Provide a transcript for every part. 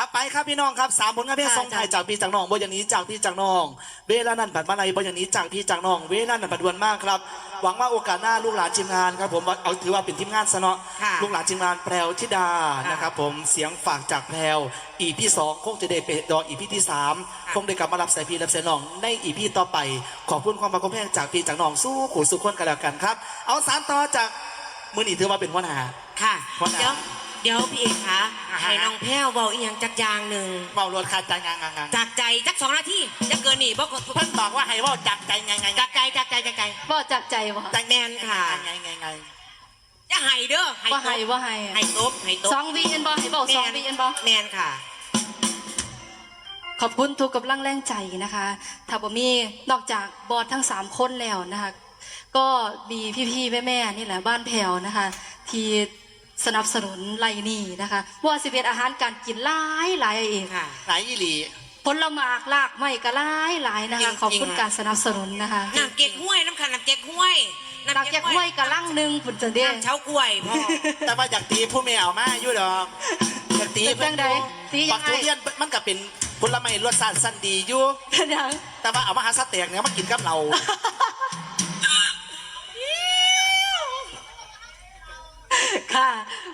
อะไปครับพี่น้องครับสามผลงานเพลงค่ะทรงไทยจ้ะจากพี่จากน้องบอย่างนี้จากพี่จากน้อง เวลานั้นบัดมาลัยบอย่างนี้จากพี่จากน้อง เวลานั้นบัดดวนมากครับ หวังว่าโอกาสหน้าลูกหลานทีมงานครับผมเอาถือว่าเป็นทีมงานซะเนาะค่ะลูกหลานทีมงานแพรวธิดาค่ะนะครับผมเสียงฝากจากแพรวอีพีสองคงจะได้ไปดออีพีที่สามคงได้กลับมารับสายพีรับสายน้องในอีพีต่อไป ขอบคุณความมาคมแพงจากพี่จากน้องสู้ขู่สู้คนกันแล้วกันครับ เอาสารต่อจากมือหนีถือว่าเป็นหัวหน้าค่ะวันไหนเดี๋ยว เดี๋ยวพี่เอกคะอ่าฮะ ให้น้องแพ้วเบาอีกอย่างจักอย่างหนึ่งเบารวดขาดใจงางงางงางจากใจจักสองนาทีจะเกินนี่บอกเพิ่นบอกว่าให้เว่าจากใจไงไงไงจากใจจากใจจากใจบ่จากใจบ่จากแมนค่ะไงไงไงจะให้เด้อให้บ่ตให้บบ่ให้ให้ตบให้ตบสองวีเอ็นบ่ให้เบาสองวีเอ็นบ่แมนค่ะ ขอบคุณทุกกำลังแรงใจนะคะถ้าบ่มีนอกจากบอสทั้งสามคนแล้วนะคะ ก็มีพี่ๆแม่ๆนี่แหละบ้านแผ่วนะคะ ที่ สนับสนุนไลนี่นะคะว่าสิเป็นอาหารการกินหลายหลายเองค่ะไหนอีหลีผลหมากลากไม้ก็หลายหลายนะคะจริงๆขอบคุณค่ะการสนับสนุนนะคะน้ำเก๊กห้วยน้ำขันน้ำเก๊กห้วยตากแก้กห้วยกะลังหนึงพุ่นจังเด้น้ำเช้ากล้วยพ่อแต่ว่าอยากตีผู้ไม่เอามาอยู่ดอกอยากตีเป็นจังใดตียัปักงไงทุเรียนมันก็เป็นผลไม้รสชาติสั้นดีอยู่เป็นหยังแต่ว่าเอามาหาสเต็กเนี่ยมากินกับเรา ค่ะ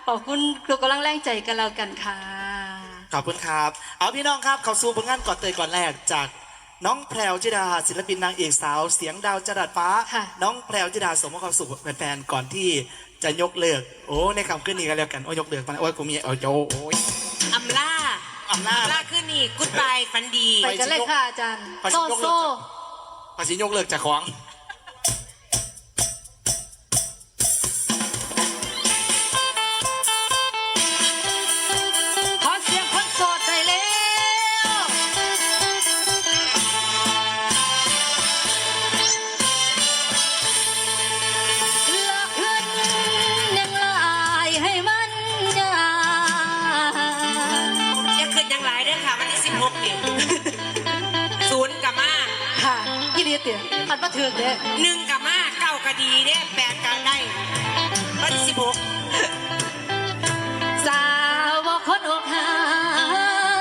ขอบคุณทุกกำลังแรงใจกันแล้วกันค่ะ ขอบคุณครับ เอาพี่น้องครับเข้าสู่ผลงานก่อนเตยก่อนแรกจากน้องแพรวจิดาศิลปินนางเอกสาว เสียงดาวจรัสฟ้า ค่ะ น้องแพรวจิดาสมมติความสุขแฟนๆก่อนที่จะยกเลิก โอ้ในคำขึ้นนี้กันแล้วกันโอ้ยกเลิกมาโอ้ยกูมีเอาโจโอ้ยอำล่าอำนาจ อำล่าขึ้นนี่กุ๊ดบายฟันดี ไปกันเลยค่ะอาจารย์ ไปสิโซยกเลิก โซ่ภาษียกเลิกจากของ ค่ะยี่ดีเตี๋ยอันมาถึงเด้หนึ่งกับมาเก้าก็ดีเด้แปดกันได้วันที่สิบหกสาวบอกคนอกหั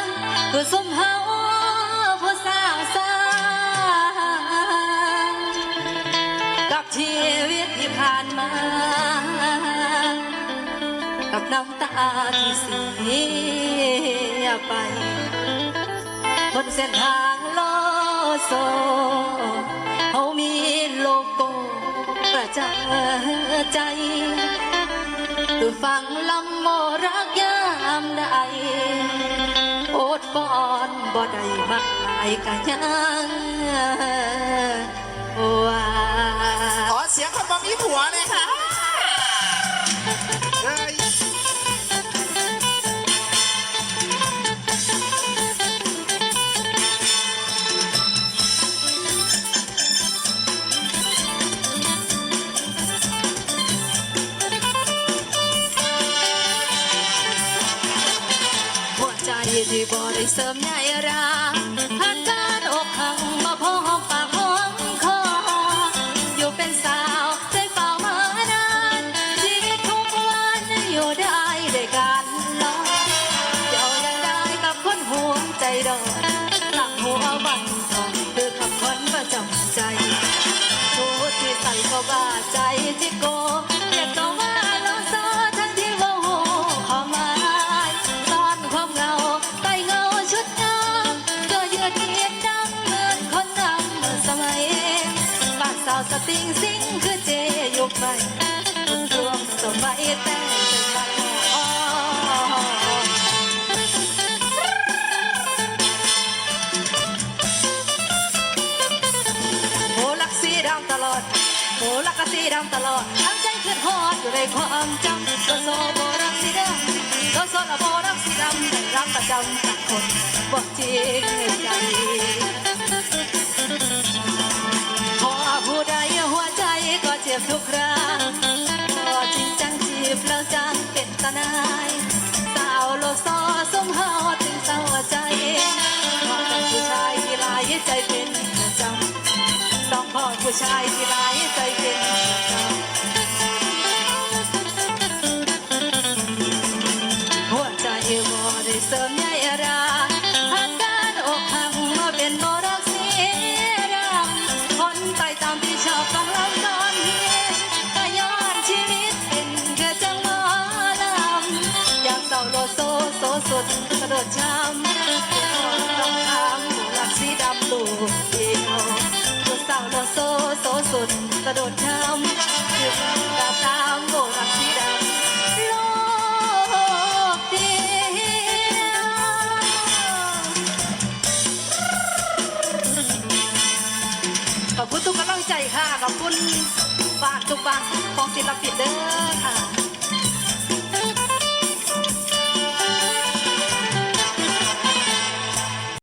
กคือสมเฮาผู้สาวสาวกับชีวิตที่ผ่านมา กับน้ำตาที่เสียไปบนเส้นทางโลก โซเขามีโลโก้ประจาใจคือฟังลำโมรักยามใดโอดฟอนบ่ได้มักหลายกันยัง หัวใจที่บ่ได้เสริมใยราผ่านการอกหักมาพอหอมปากหอมคอ อยู่เป็นสาวได้เฝ้ามานานชีวิตทุกวันอยู่ได้ด้วยกันลองเจ้ายังได้กับคนหัวใจดอนหลังหัวบันทองคือคำคนประจำใจชุดที่ใส่ก็บ้าใจที่โก ติงสิงคือเจยุคใหม่คนรวมสมัยแต่งเป็นบ้านอ๋อโหลักสีดำตลอดโหลักกะสีดำตลอดทั้งใจขึ้นฮอดอยู่ในความจำโซโซโบรักสีดำโซโซละโบรักสีดำได้รักประจำจากคนบ ทุกครั้งก็จริงจังจีบแล้วจังเป็นตานาย สาวโลโซสมเฮาถึงเศร้าใจพราะเป็นผู้ชายที่ลายใจเป็นประจำต้องพอผู้ชายที่ร้าย ดกระโดดช้ำต้องทำหลักสีดำตูเดียวตัวสาวโลโซโซสุดกระโดดช้ำยืนตามตามโบหลักสีดำโลกเดียวขอบคุณทุกกำลังใจค่ะ ขอบคุณฝากทุกบางของศิลปินเด้อค่ะ